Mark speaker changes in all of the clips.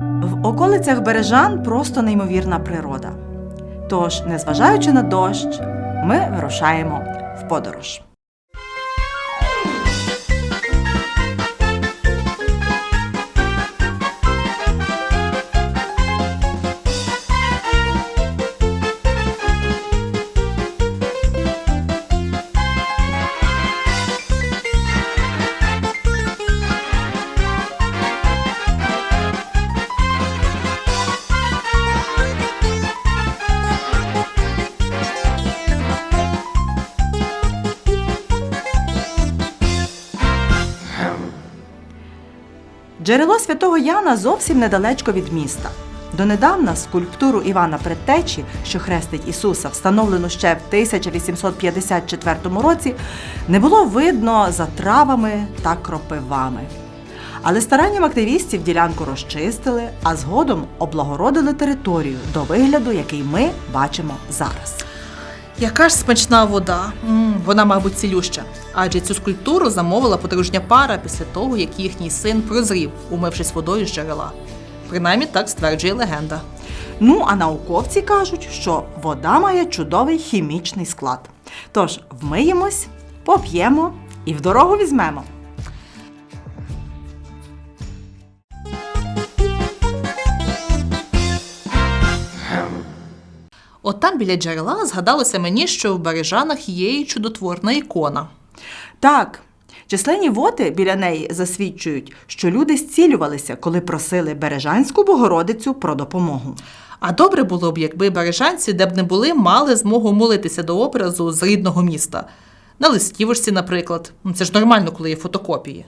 Speaker 1: В околицях Бережан просто неймовірна природа. Тож, незважаючи на дощ, ми вирушаємо в подорож. Джерело святого Яна зовсім недалечко від міста. Донедавна скульптуру Івана Предтечі, що хрестить Ісуса, встановлену ще в 1854 році, не було видно за травами та кропивами. Але старанням активістів ділянку розчистили, а згодом облагородили територію до вигляду, який ми бачимо зараз.
Speaker 2: Яка ж смачна вода. м вона, мабуть, цілюща. Адже цю скульптуру замовила подружня пара після того, як їхній син прозрів, умившись водою з джерела. Принаймні так стверджує легенда.
Speaker 1: Ну, а науковці кажуть, що вода має чудовий хімічний склад. Тож вмиємось, поп'ємо і в дорогу візьмемо.
Speaker 2: От там біля джерела згадалося мені, що в Бережанах є й чудотворна ікона.
Speaker 1: Так, численні води біля неї засвідчують, що люди зцілювалися, коли просили Бережанську Богородицю про допомогу.
Speaker 2: А добре було б, якби бережанці, де б не були, мали змогу молитися до образу з рідного міста. На листівочці, наприклад. Ну, Це ж нормально, коли є фотокопії.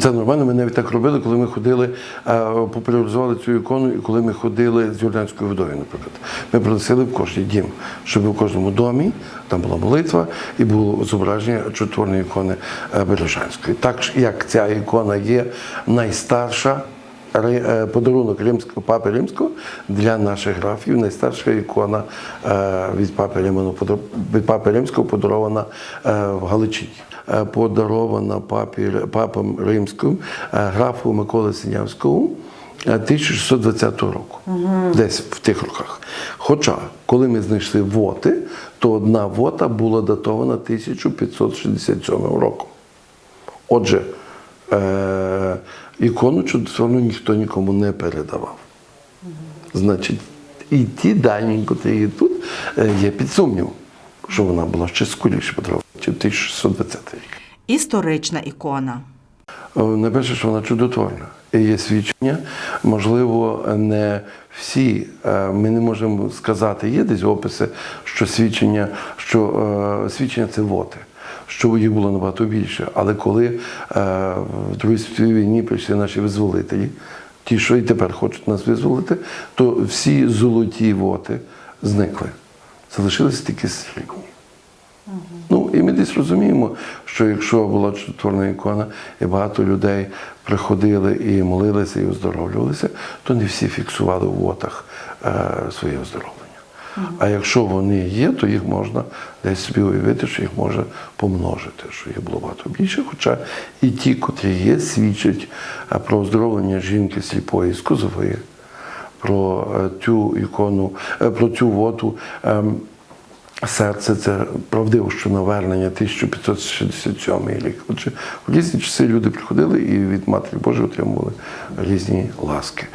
Speaker 3: Це нормально. Ми навіть так робили, коли ми ходили, е, популяризували цю ікону, і коли ми ходили з Юрданською водою, наприклад. Ми приносили в кожний дім, щоб у кожному домі там була молитва і було зображення чудотворної ікони е, Бережанської. Так як ця ікона є найстарша. Е, Подарунок римського папи римського для наших графів. Найстарша ікона е, від папи Риману від папи римського подарована е, в Галичині. Подарована папі папам римським графу Миколи Синявському е, 1620 року, десь в тих роках. Хоча, коли ми знайшли воти, то одна вота була датована 1567 роком. Отже, е, ікону чудотворну ніхто нікому не передавав. Значить, і ті дані, котрі є тут, е, є під сумнівом, що вона була ще скоріше чи 1620 рік.
Speaker 1: Історична ікона.
Speaker 3: Е, Найперше, що вона чудотворна. І є свідчення. Можливо, не всі. е, Ми не можемо сказати, є десь описи, що свідчення, що свідчення це воти, що їх було набагато більше. Але коли е, в Другій світовій війні прийшли наші визволителі, ті, що і тепер хочуть нас визволити, то всі золоті воти зникли. Залишилися тільки срібні. Ну, і ми десь розуміємо, що якщо була чудотворна ікона, і багато людей приходили і молилися, і оздоровлювалися, то не всі фіксували в вотах е, своє оздоровлення. А якщо вони є, то їх можна десь собі уявити, що їх може помножити, що їх було багато більше. Хоча і ті, котрі є, свідчать е, про оздоровлення жінки сліпої з козової, про е, цю ікону, е, про цю воду. ем, Серце це правдиво, що навернення 1567 рік. Отже, в різні часи люди приходили і від Матері Божої отримували різні ласки.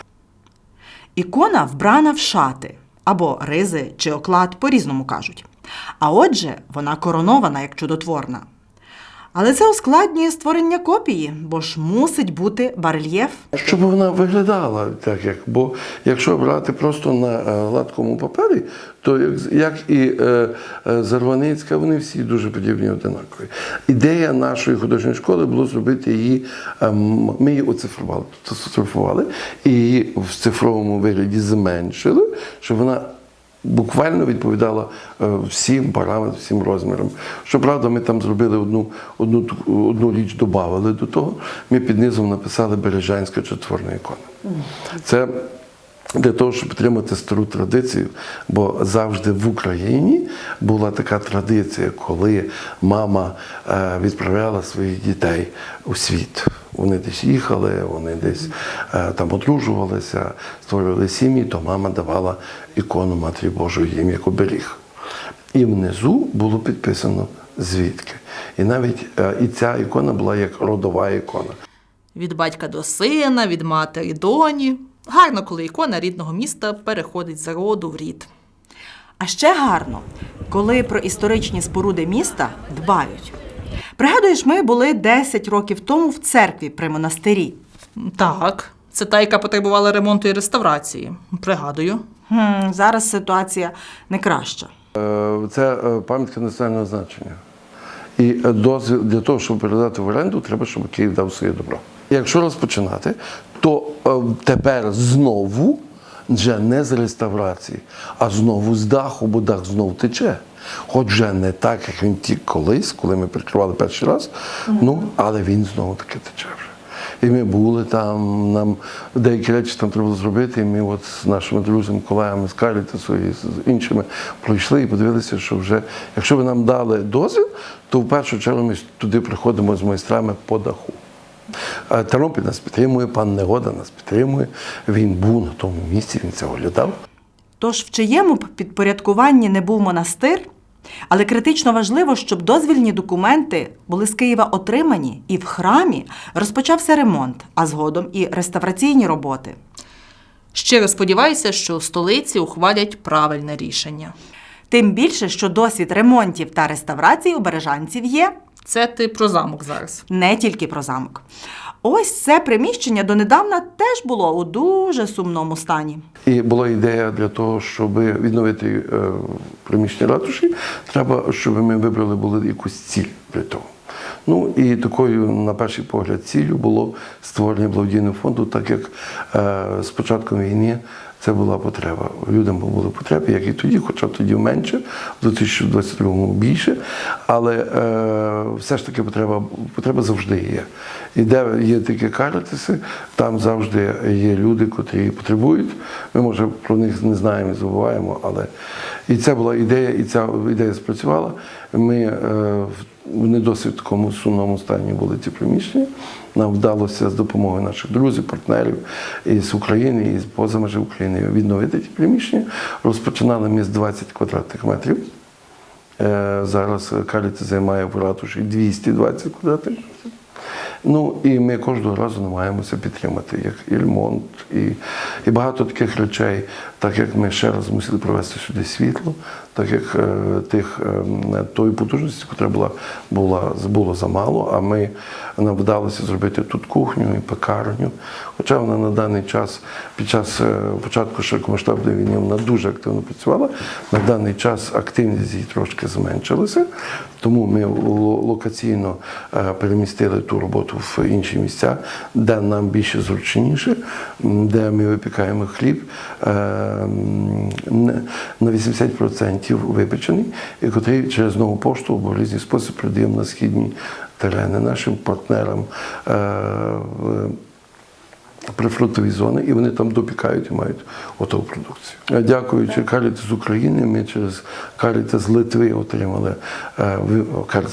Speaker 1: Ікона вбрана в шати або ризи чи оклад по-різному кажуть. А отже, вона коронована як чудотворна. Але це ускладнює створення копії, бо ж мусить бути барельєф.
Speaker 3: Щоб вона виглядала так, як. Бо якщо брати просто на е, гладкому папері, то як, як і е, е, Зарваницька, вони всі дуже подібні одинакові. Ідея нашої художньої школи було зробити її, ми її оцифрували, оцифрували і її в цифровому вигляді зменшили, щоб вона буквально відповідала е, всім параметрам, всім розмірам. Щоправда, ми там зробили одну, одну, одну річ, додали до того. Ми під низом написали Бережанська четверна ікона. Це для того, щоб підтримати стару традицію. Бо завжди в Україні була така традиція, коли мама е, відправляла своїх дітей у світ. Вони десь їхали, вони десь е, там одружувалися, створювали сім'ї, то мама давала ікону Матері Божої їм як оберіг. І внизу було підписано звідки. І навіть е, і ця ікона була як родова ікона.
Speaker 2: Від батька до сина, від матері доні. Гарно, коли ікона рідного міста переходить з роду в рід.
Speaker 1: А ще гарно, коли про історичні споруди міста дбають. Пригадуєш, ми були 10 років тому в церкві при монастирі.
Speaker 2: Так, це та, яка потребувала ремонту і реставрації. Пригадую.
Speaker 1: Хм, зараз ситуація не краща.
Speaker 3: Е, Це е, пам'ятка національного значення. І е, дозвіл для того, щоб передати в оренду, треба, щоб Київ дав своє добро. Якщо розпочинати, то е, тепер знову вже не з реставрації, а знову з даху, бо дах знову тече. Хоч вже не так, як він тік колись, коли ми прикривали перший раз, ну, але він знову таки тече вже. І ми були там, нам деякі речі там треба було зробити. І ми от з нашими друзями, колегами з Карітасу і з іншими пройшли і подивилися, що вже, якщо ви нам дали дозвіл, то в першу чергу ми туди приходимо з майстрами по даху. Тернопіль нас підтримує, пан Негода нас підтримує. Він був на тому місці, він це оглядав.
Speaker 1: Тож в чиєму б підпорядкуванні не був монастир, але критично важливо, щоб дозвільні документи були з Києва отримані, і в храмі розпочався ремонт, а згодом і реставраційні роботи.
Speaker 2: Щиро сподіваюся, що у столиці ухвалять правильне рішення.
Speaker 1: Тим більше, що досвід ремонтів та реставрацій у бережанців є
Speaker 2: Це ти про замок зараз.
Speaker 1: не тільки про замок. Ось це приміщення донедавна теж було у дуже сумному стані.
Speaker 3: І була ідея для того, щоб відновити е, приміщення ратуші, треба, щоб ми вибрали були якусь ціль для того. Ну і такою, на перший погляд, ціллю було створення благодійного фонду, так як е, з початком війни це була потреба. Людям були потреби, як і тоді, хоча тоді менше, в 2022-му більше. Але е, все ж таки потреба, потреба завжди є. І де є такі каритиси, там завжди є люди, котрі потребують. Ми, може, про них не знаємо і забуваємо, але і це була ідея, і ця ідея спрацювала. Ми е, в не такому сумному стані були ці приміщення. Нам вдалося з допомогою наших друзів, партнерів із України і з поза межі України відновити ті приміщення. Розпочинали ми з 20 квадратних метрів. Е, Зараз Каріті займає в ратуші 220 квадратних метрів. Ну і ми кожного разу намагаємося підтримати як і ремонт, і, і багато таких речей, так як ми ще раз мусили провести сюди світло, так як е, тих е, тої потужності, яка була, була було замало, а ми нам вдалося зробити тут кухню і пекарню. Хоча вона на даний час, під час е, початку широкомасштабної війни, вона дуже активно працювала. На даний час активність її трошки зменшилася, тому ми локаційно е, перемістили ту роботу в інші місця, де нам більше зручніше, де ми випікаємо хліб на 80% випечений, і котрий через нову пошту в різний спосіб передаємо на східні терени нашим партнерам. Прифронтові зони, і вони там допікають і мають готову продукцію. Дякуючи Каріті з України, ми через Каріті з Литви отримали, е,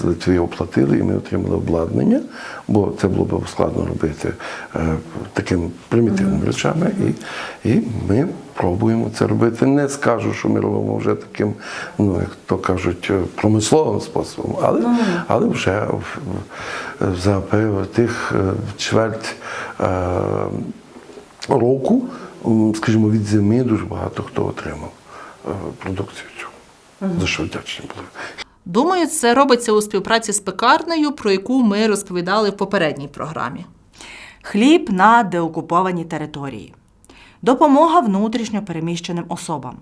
Speaker 3: з Литви оплатили, і ми отримали обладнання, бо це було б складно робити е, такими примітивними речами. І, і ми пробуємо це робити. Не скажу, що ми робимо вже таким, ну як то кажуть, промисловим способом, але, але вже в- за період тих е, чверть е, року, скажімо, від зими дуже багато хто отримав е, продукцію цю. За що вдячні були.
Speaker 2: Думаю, це робиться у співпраці з пекарнею, про яку ми розповідали в попередній програмі.
Speaker 1: Хліб на деокупованій території, допомога внутрішньо переміщеним особам.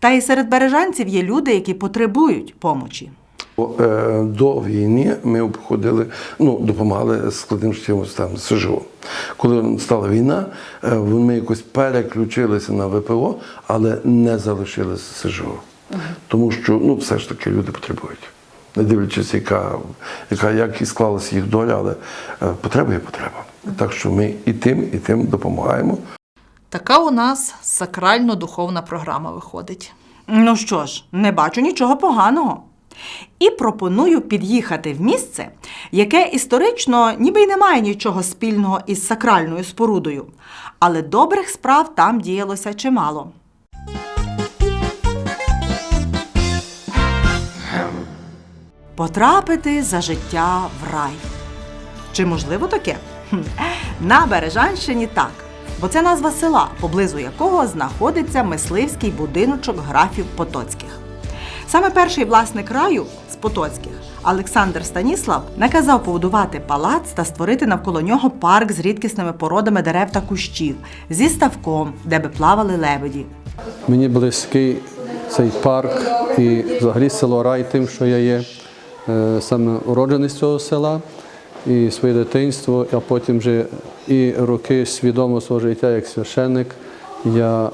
Speaker 1: Та і серед бережанців є люди, які потребують помочі.
Speaker 3: Е, До війни ми обходили, ну, допомагали складним життєвим станом СЖО. Коли стала війна, е, ми якось переключилися на ВПО, але не залишилися СЖО. Тому що ну, все ж таки люди потребують. Не дивлячись, яка, яка як і склалася їх доля, але е, потреба є потреба. Так що ми і тим, і тим допомагаємо.
Speaker 2: Така у нас сакрально-духовна програма виходить.
Speaker 1: Ну що ж, не бачу нічого поганого. І пропоную під'їхати в місце, яке історично ніби й не має нічого спільного із сакральною спорудою, але добрих справ там діялося чимало. Потрапити за життя в рай. Чи можливо таке? На Бережанщині так, бо це назва села, поблизу якого знаходиться мисливський будиночок графів Потоцьких. Саме перший власник раю з Потоцьких Олександр Станіслав наказав побудувати палац та створити навколо нього парк з рідкісними породами дерев та кущів, зі ставком, де би плавали лебеді.
Speaker 4: Мені близький цей парк і взагалі село Рай тим, що я є е, саме уроджений з цього села, і своє дитинство, а потім вже і роки свідомо свого життя як священник я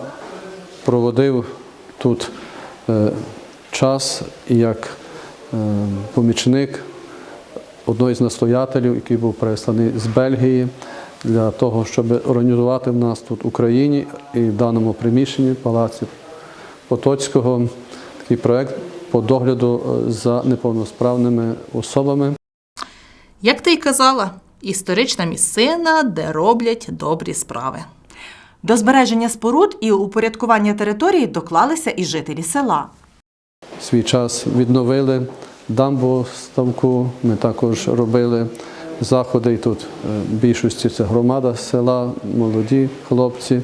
Speaker 4: проводив тут е, час як е, помічник одного із настоятелів, який був пересланий з Бельгії, для того, щоб організувати в нас тут в Україні і в даному приміщенні палаці Потоцького такий проект по догляду е, за неповносправними особами.
Speaker 2: Як ти й казала, історична місцина, де роблять добрі справи.
Speaker 1: До збереження споруд і упорядкування території доклалися і жителі села.
Speaker 4: Свій час відновили дамбу ставку. Ми також робили заходи. І тут е, в більшості це громада села, молоді хлопці,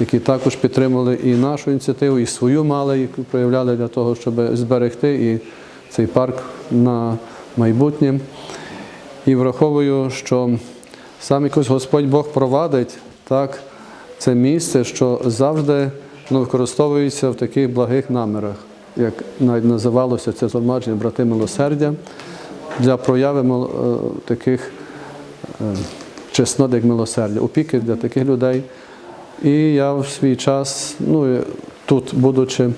Speaker 4: які також підтримали і нашу ініціативу, і свою мали, яку проявляли для того, щоб зберегти і цей парк на майбутнє. І враховую, що сам якось Господь Бог провадить так, це місце, що завжди ну, використовується в таких благих намірах, як навіть називалося це згромадження брати милосердя для прояви е, таких е, чеснот, як милосердя, опіки для таких людей. І я в свій час, ну тут, будучи,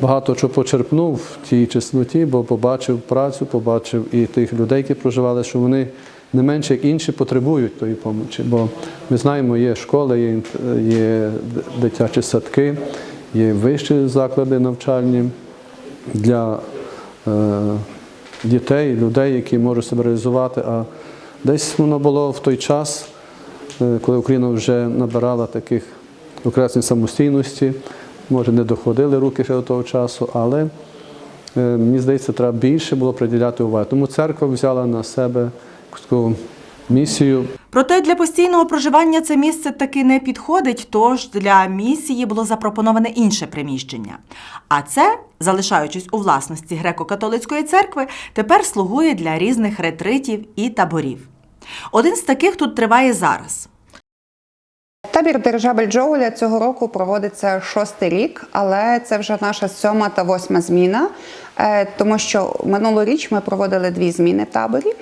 Speaker 4: багато чого почерпнув в тій чесноті, бо побачив працю, побачив і тих людей, які проживали, що вони не менше як інші потребують тої допомоги. Бо ми знаємо, є школи, є, є дитячі садки, є вищі заклади навчальні для е, дітей, людей, які можуть себе реалізувати. А десь воно було в той час, е, коли Україна вже набирала таких окреслень самостійності, може не доходили руки ще до того часу, але е, мені здається, треба більше було приділяти увагу. Тому церква взяла на себе таку місію
Speaker 1: Проте для постійного проживання це місце таки не підходить, тож для місії було запропоноване інше приміщення. А це, залишаючись у власності греко-католицької церкви, тепер слугує для різних ретритів і таборів. Один з таких тут триває зараз.
Speaker 5: Табір дирижабель Джоуля цього року проводиться шостий рік, але це вже наша сьома та восьма зміна, е, тому що минулоріч ми проводили дві зміни в таборі.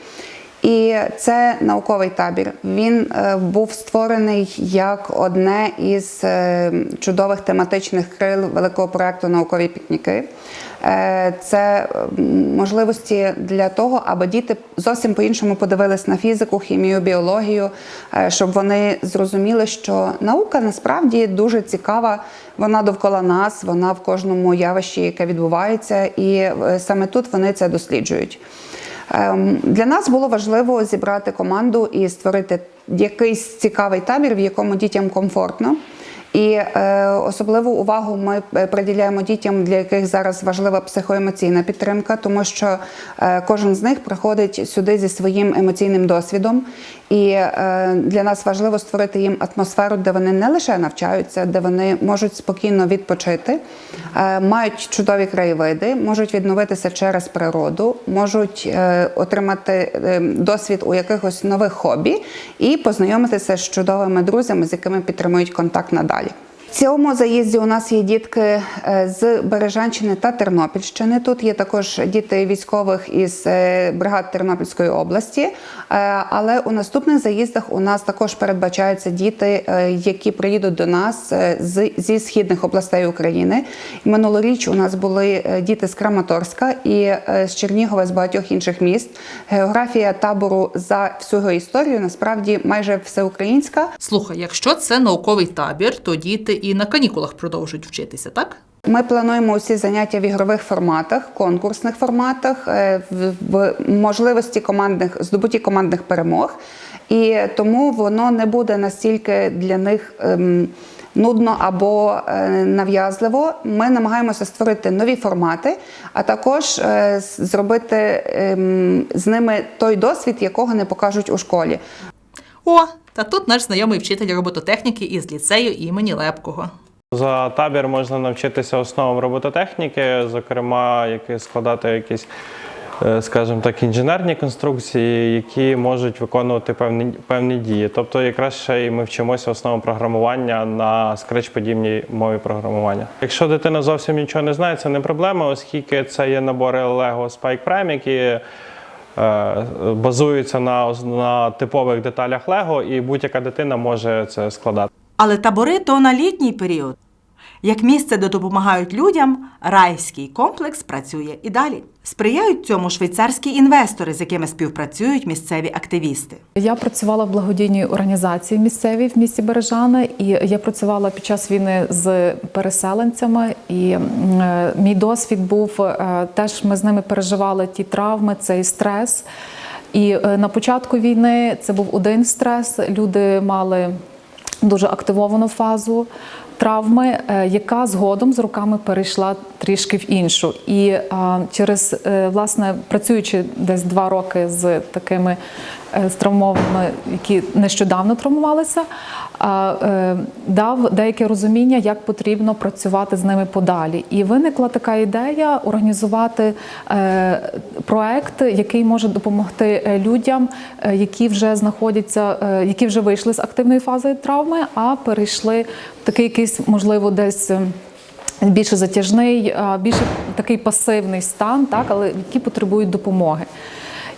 Speaker 5: І це науковий табір. Він е, був створений як одне із е, чудових тематичних крил великого проекту Наукові пікніки. Е, Це можливості для того, аби діти зовсім по-іншому подивились на фізику, хімію, біологію, щоб вони зрозуміли, що наука насправді дуже цікава. Вона довкола нас, вона в кожному явищі, яке відбувається, і саме тут вони це досліджують. Ем, Для нас було важливо зібрати команду і створити якийсь цікавий табір, в якому дітям комфортно. І е, особливу увагу ми е, приділяємо дітям, для яких зараз важлива психоемоційна підтримка, тому що е, кожен з них приходить сюди зі своїм емоційним досвідом. І е, для нас важливо створити їм атмосферу, де вони не лише навчаються, де вони можуть спокійно відпочити, е, мають чудові краєвиди, можуть відновитися через природу, можуть е, отримати е, досвід у якихось нових хобі і познайомитися з чудовими друзями, з якими підтримують контакт надалі. Italia. Цьому заїзді у нас є дітки е, з Бережанщини та Тернопільщини. Тут є також діти військових із е, бригад Тернопільської області. Е, Але у наступних заїздах у нас також передбачаються діти, які приїдуть до нас зі східних областей України. Минулоріч у нас були діти з Краматорська і з Чернігова, з багатьох інших міст. Географія табору за всю його історію насправді майже всеукраїнська.
Speaker 2: Слухай, якщо це науковий табір, то діти і на канікулах продовжують вчитися, так?
Speaker 5: Ми плануємо усі заняття в ігрових форматах, конкурсних форматах, е, в, можливості командних здобутті командних перемог, і тому воно не буде настільки для них. Ем, Нудно або е, нав'язливо. Ми намагаємося створити нові формати, а також е, зробити ем, з ними той досвід, якого не покажуть у школі.
Speaker 2: О, та тут наш знайомий вчитель робототехніки із ліцею імені Лепкого.
Speaker 6: За табір можна навчитися основам робототехніки, зокрема, які складати якісь, е, скажімо так, інженерні конструкції, які можуть виконувати певні, певні дії. Тобто, якраз ще й ми вчимося основам програмування на скреч-подібній мові програмування. Якщо дитина зовсім нічого не знає, це не проблема, оскільки це є набори Lego Spike Prime, які базуються на, на типових деталях Лего, і будь-яка дитина може це складати.
Speaker 1: Але табори то на літній період. Як місце, де допомагають людям, райський комплекс працює і далі. Сприяють цьому швейцарські інвестори, з якими співпрацюють місцеві активісти.
Speaker 7: Я працювала в благодійній організації місцевій в місті Бережани, і я працювала під час війни з переселенцями. І е, мій досвід був е, теж. Ми з ними переживали ті травми, цей стрес. І е, на початку війни це був один стрес. Люди мали дуже активовану фазу травми, е, яка згодом з роками перейшла трішки в іншу. І через е, власне працюючи десь два роки з такими з травмованими, які нещодавно травмувалися, е, дав деяке розуміння, як потрібно працювати з ними подалі. І виникла така ідея організувати е, проект, який може допомогти е, людям, е, які вже знаходяться, е, які вже вийшли з активної фази травми, а перейшли в такий якийсь, можливо, десь. е, Більше затяжний, більше такий пасивний стан, так, але які потребують допомоги.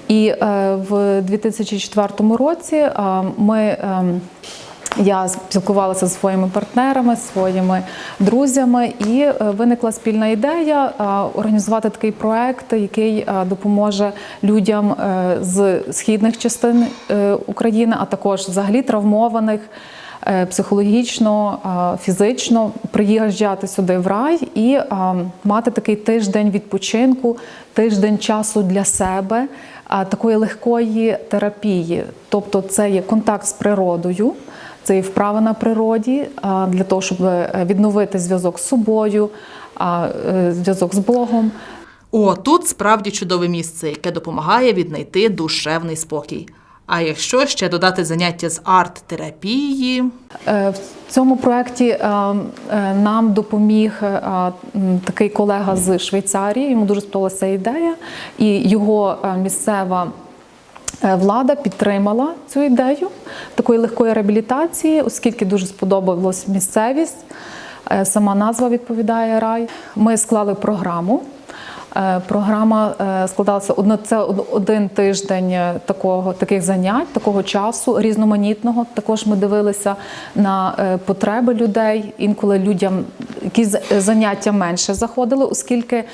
Speaker 7: І е, в 2004 році е, ми. ем, я спілкувалася зі своїми партнерами, своїми друзями, і е, виникла спільна ідея е, організувати такий проект, який е, допоможе людям е, з східних частин е, України, а також взагалі травмованих. Е, Психологічно, е, фізично приїжджати сюди в рай і е, мати такий тиждень відпочинку, тиждень часу для себе, такої легкої терапії. Тобто, це є контакт з природою, це і вправа на природі для того, щоб відновити зв'язок з собою, зв'язок з Богом.
Speaker 2: О, тут справді чудове місце, яке допомагає віднайти душевний спокій. А якщо ще додати заняття з арт-терапії,
Speaker 7: Е, В цьому проєкті е, е, нам допоміг такий колега з Швейцарії. Йому дуже сподобалася ідея, і його місцева. Влада підтримала цю ідею такої легкої реабілітації, оскільки дуже сподобалась місцевість. Сама назва відповідає рай. Ми склали програму. Е, Програма е, складалася одно це один тиждень е, такого таких занять, такого часу різноманітного. Також ми дивилися на потреби людей. Інколи людям якісь заняття менше заходили, оскільки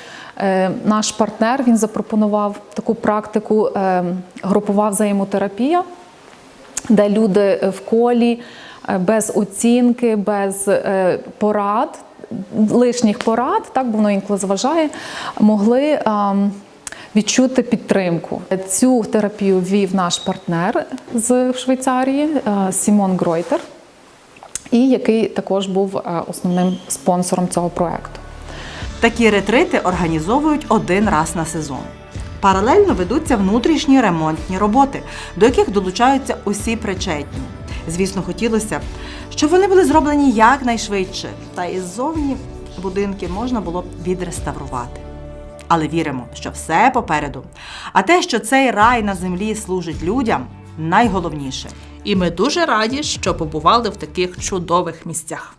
Speaker 7: наш партнер він запропонував таку практику групова взаємотерапія де люди в колі без оцінки, без порад, лишніх порад, так бо воно інколи зважає, могли. Відчути підтримку. Цю терапію вів наш партнер з Швейцарії е, Сімон Гройтер, і який також був е, основним спонсором цього проекту.
Speaker 1: Такі ретрити організовують один раз на сезон. Паралельно ведуться внутрішні ремонтні роботи, до яких долучаються усі причетні. Звісно, хотілося щоб вони були зроблені якнайшвидше, та і ззовні будинки можна було б відреставрувати. Але віримо, що все попереду. А те, що цей рай на землі служить людям, найголовніше.
Speaker 2: і ми дуже раді, що побували в таких чудових місцях.